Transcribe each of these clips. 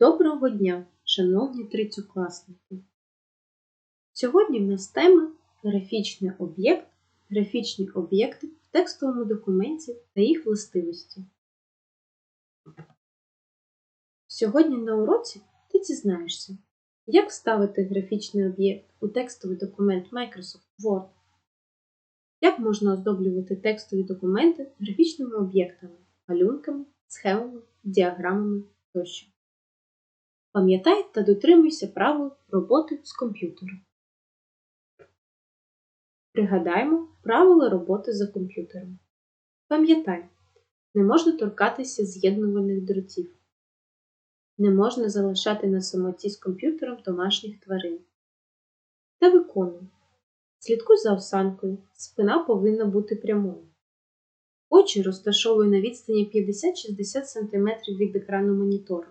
Доброго дня, шановні третьокласники! Сьогодні в нас тема графічний об'єкт, графічні об'єкти в текстовому документі та їх властивості. Сьогодні на уроці ти дізнаєшся, як вставити графічний об'єкт у текстовий документ Microsoft Word, як можна оздоблювати текстові документи графічними об'єктами, малюнками, схемами, діаграмами тощо. Пам'ятай та дотримуйся правил роботи з комп'ютером. Пригадаємо правила роботи за комп'ютером. Пам'ятай, не можна торкатися з'єднувальних дротів. Не можна залишати на самоті з комп'ютером домашніх тварин. Та виконуй. Слідкуй за осанкою, спина повинна бути прямою. Очі розташовуй на відстані 50-60 см від екрану монітору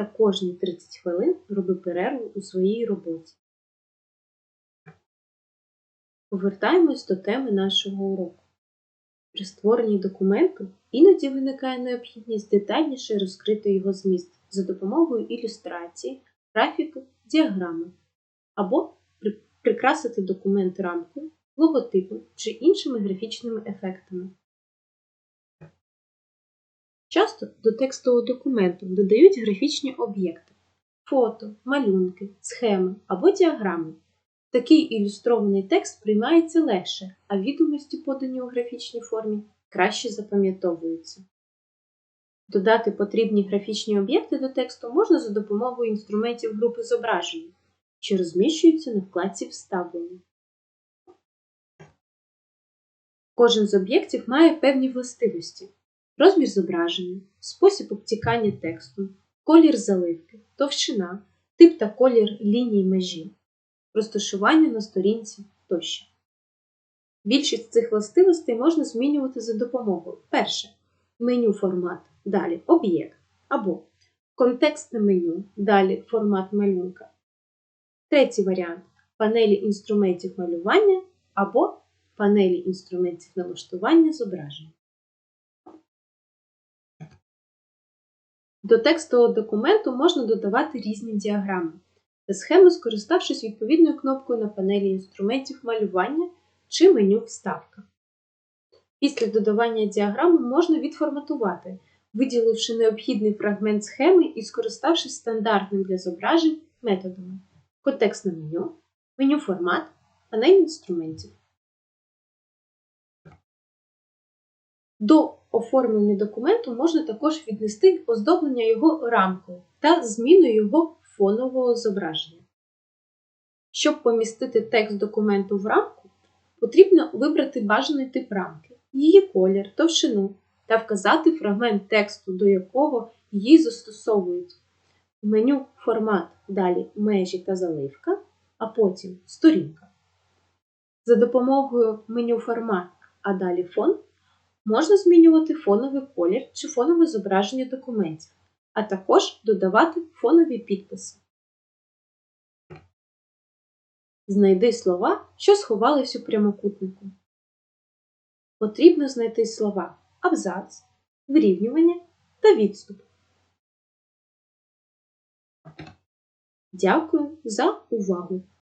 та кожні 30 хвилин роби перерву у своїй роботі. Повертаємось до теми нашого уроку. При створенні документу іноді виникає необхідність детальніше розкрити його зміст за допомогою ілюстрації, графіки, діаграми або прикрасити документ рамкою, логотипом чи іншими графічними ефектами. Часто до текстового документу додають графічні об'єкти фото, малюнки, схеми або діаграми. Такий ілюстрований текст приймається легше, а відомості, подані у графічній формі, краще запам'ятовуються. Додати потрібні графічні об'єкти до тексту можна за допомогою інструментів групи зображення, що розміщуються на вкладці Вставлення. Кожен з об'єктів має певні властивості розмір зображення, спосіб обтікання тексту, колір заливки, товщина, тип та колір ліній межі, розташування на сторінці тощо. Більшість цих властивостей можна змінювати за допомогою перше меню формат, далі об'єкт або контекстне меню, далі формат малюнка. Третій варіант панелі інструментів малювання або панелі інструментів налаштування зображення. До текстового документу можна додавати різні діаграми та схеми, скориставшись відповідною кнопкою на панелі інструментів малювання чи меню Вставка. Після додавання діаграми можна відформатувати, виділивши необхідний фрагмент схеми і скориставшись стандартним для зображень методами контекстне меню, меню формат, панель інструментів. До оформлення документу можна також віднести оздоблення його рамкою та зміну його фонового зображення. Щоб помістити текст документу в рамку, потрібно вибрати бажаний тип рамки, її колір, товщину та вказати фрагмент тексту, до якого її застосовують. В меню Формат, далі межі та заливка, а потім сторінка. За допомогою меню Формат, а далі фон Можна змінювати фоновий колір чи фонове зображення документів, а також додавати фонові підписи. Знайди слова, що сховались у прямокутнику. Потрібно знайти слова абзац, вирівнювання та відступ. Дякую за увагу!